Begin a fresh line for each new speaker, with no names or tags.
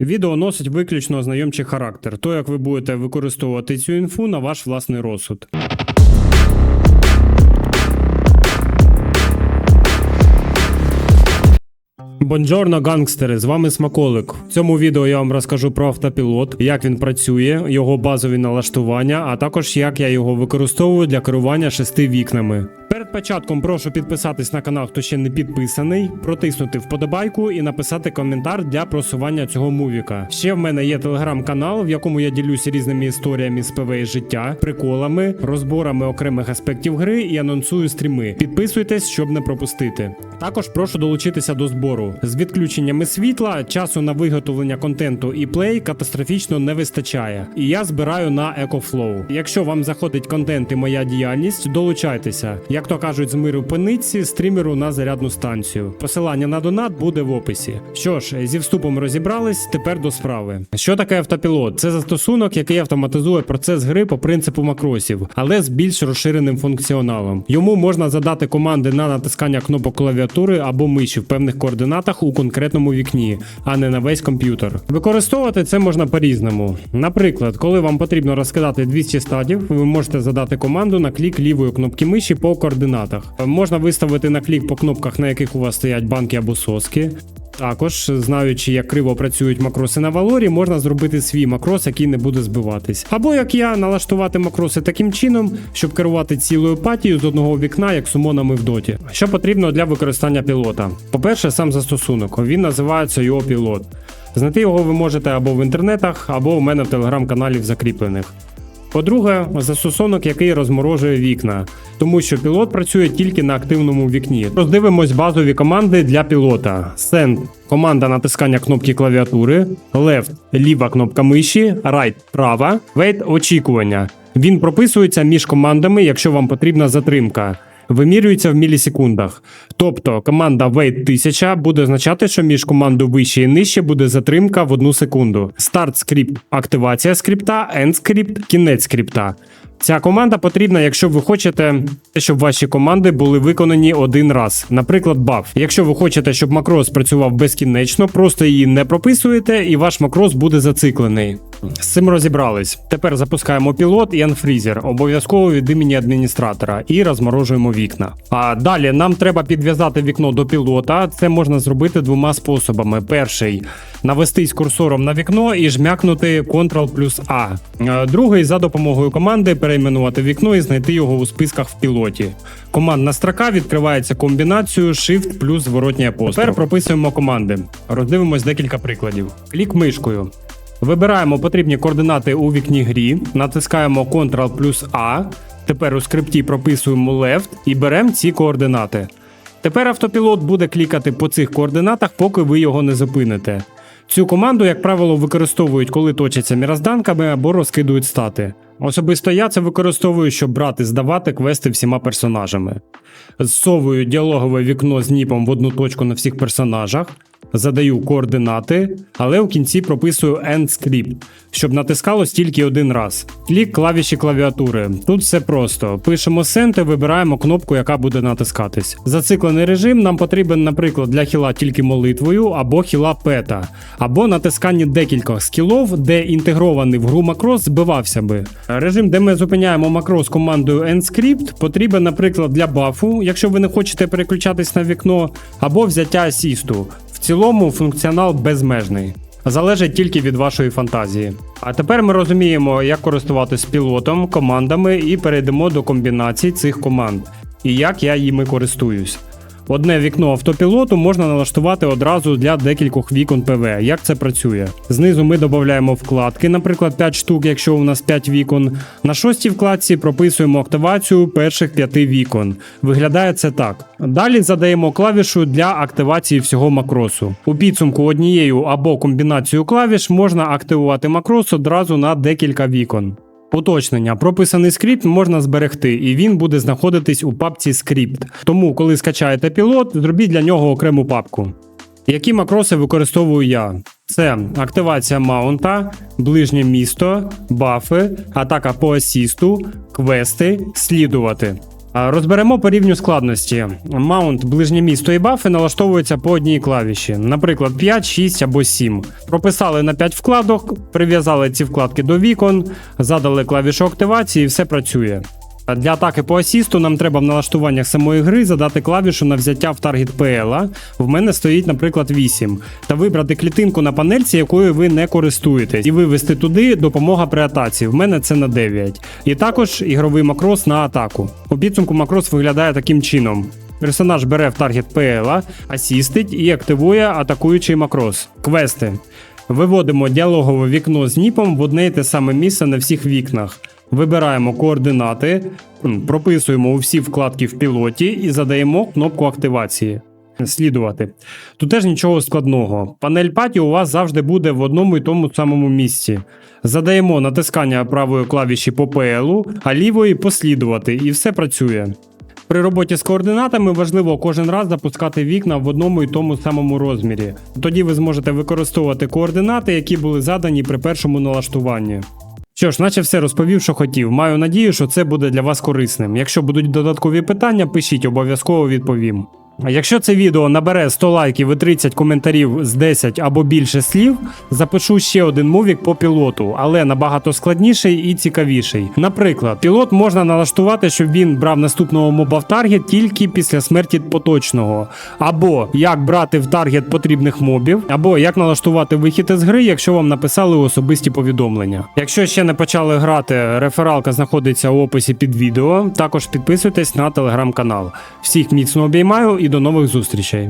Відео носить виключно ознайомчий характер, то як ви будете використовувати цю інфу на ваш власний розсуд. Бонджорно, гангстери! З вами Смаколик. В цьому відео я вам розкажу про автопілот, як він працює, його базові налаштування, а також як я його використовую для керування шести вікнами. Перед початком прошу підписатись на канал, хто ще не підписаний, протиснути вподобайку і написати коментар для просування цього мувіка. Ще в мене є телеграм-канал, в якому я ділюся різними історіями з ПВ життя, приколами, розборами окремих аспектів гри і анонсую стріми. Підписуйтесь, щоб не пропустити. Також прошу долучитися до збору. З відключеннями світла часу на виготовлення контенту і плей катастрофічно не вистачає. І я збираю на EcoFlow. Якщо вам заходить контент і моя діяльність, долучайтеся. Як то кажуть, з миру пениці, стрімеру на зарядну станцію. Посилання на донат буде в описі. Що ж, зі вступом розібрались, тепер до справи. Що таке автопілот? Це застосунок, який автоматизує процес гри по принципу макросів, але з більш розширеним функціоналом. Йому можна задати команди на натискання кнопок клавіатури або миші в певних координатах у конкретному вікні, а не на весь комп'ютер. Використовувати це можна по-різному. Наприклад, коли вам потрібно розкидати 200 статів, ви можете задати команду на клік лівої кнопки миші по координатах. Можна виставити на клік по кнопках, на яких у вас стоять банки або соски. Також, знаючи, як криво працюють макроси на валорі, можна зробити свій макрос, який не буде збиватись. Або як я налаштувати макроси таким чином, щоб керувати цілою патією з одного вікна, як сумонами в доті. Що потрібно для використання пілота? По-перше, сам застосунок. Він називається його пілот. Знайти його ви можете або в інтернетах, або у мене в телеграм-каналі в закріплених. По-друге, застосунок, який розморожує вікна, тому що пілот працює тільки на активному вікні. Роздивимось базові команди для пілота: Send – команда натискання кнопки клавіатури, Left – ліва кнопка миші, Right – права, Wait – очікування. Він прописується між командами, якщо вам потрібна затримка. Вимірюється в мілісекундах. Тобто команда wait 1000 буде означати, що між командою вище і нижче буде затримка в одну секунду. Старт скрипт активація скрипта, end скрипт кінець скрипта. Ця команда потрібна, якщо ви хочете, щоб ваші команди були виконані один раз. Наприклад, баф. Якщо ви хочете, щоб макрос працював безкінечно, просто її не прописуєте, і ваш макрос буде зациклений. З цим розібрались. Тепер запускаємо пілот і анфрізер, обов'язково від імені адміністратора, і розморожуємо вікна. А далі нам треба підв'язати вікно до пілота. Це можна зробити двома способами. Перший навестись курсором на вікно і жмякнути Ctrl плюс А. Е, Другий за допомогою команди перейменувати вікно і знайти його у списках в пілоті. Командна строка відкривається комбінацією Shift плюс зворотній апостроф. Тепер прописуємо команди. Роздивимось декілька прикладів. Клік мишкою. Вибираємо потрібні координати у вікні грі, натискаємо Ctrl плюс А. Тепер у скрипті прописуємо Left і беремо ці координати. Тепер автопілот буде клікати по цих координатах, поки ви його не зупините. Цю команду, як правило, використовують, коли точаться мірозданками або розкидують стати. Особисто я це використовую, щоб брати, здавати квести всіма персонажами. Зсовую діалогове вікно з ніпом в одну точку на всіх персонажах, задаю координати, але в кінці прописую end script, щоб натискалось тільки один раз. Клік клавіші клавіатури. Тут все просто. Пишемо send і вибираємо кнопку, яка буде натискатись. Зациклений режим нам потрібен, наприклад, для хіла тільки молитвою або хіла пета, або натискання декількох скілов, де інтегрований в гру макрос збивався би. Режим, де ми зупиняємо макрос командою endscript, потрібен, наприклад, для бафу, якщо ви не хочете переключатись на вікно, або взяття асісту. В цілому функціонал безмежний. Залежить тільки від вашої фантазії. А тепер ми розуміємо, як користуватись пілотом, командами і перейдемо до комбінацій цих команд і як я їми користуюсь. Одне вікно автопілоту можна налаштувати одразу для декількох вікон ПВ. Як це працює? Знизу ми додаємо вкладки, наприклад, 5 штук, якщо у нас 5 вікон. На шостій вкладці прописуємо активацію перших 5 вікон. Виглядає це так. Далі задаємо клавішу для активації всього макросу. У підсумку однією або комбінацією клавіш можна активувати макрос одразу на декілька вікон. Уточнення: прописаний скрипт можна зберегти, і він буде знаходитись у папці скрипт. Тому, коли скачаєте пілот, зробіть для нього окрему папку. Які макроси використовую я? Це активація маунта, ближнє місто, бафи, атака по асісту, квести, слідувати. Розберемо по рівню складності. Маунт ближнє місто і бафи налаштовуються по одній клавіші, наприклад, 5, 6 або 7. Прописали на 5 вкладок, прив'язали ці вкладки до вікон, задали клавішу активації і все працює. Для атаки по асісту нам треба в налаштуваннях самої гри задати клавішу на взяття в таргет PL. В мене стоїть, наприклад, 8. Та вибрати клітинку на панельці, якою ви не користуєтесь, і вивести туди допомога при атаці. В мене це на 9. І також ігровий макрос на атаку. У підсумку макрос виглядає таким чином. Персонаж бере в таргет PL, асістить і активує атакуючий макрос. Квести. Виводимо діалогове вікно з ніпом в одне й те саме місце на всіх вікнах. Вибираємо координати, прописуємо усі вкладки в пілоті і задаємо кнопку активації. Слідувати. Тут теж нічого складного. Панель паті у вас завжди буде в одному і тому самому місці. Задаємо натискання правої клавіші по PL, а лівої послідувати, і все працює. При роботі з координатами важливо кожен раз запускати вікна в одному і тому самому розмірі. Тоді ви зможете використовувати координати, які були задані при першому налаштуванні. Що ж, наче все розповів, що хотів. Маю надію, що це буде для вас корисним. Якщо будуть додаткові питання, пишіть, обов'язково відповім. Якщо це відео набере 100 лайків і 30 коментарів з 10 або більше слів, запишу ще один мувік по пілоту, але набагато складніший і цікавіший. Наприклад, пілот можна налаштувати, щоб він брав наступного моба в таргет тільки після смерті поточного, або як брати в таргет потрібних мобів, або як налаштувати вихід із гри, якщо вам написали особисті повідомлення. Якщо ще не почали грати, рефералка знаходиться у описі під відео. Також підписуйтесь на телеграм-канал. Всіх міцно обіймаю до нових зустрічей.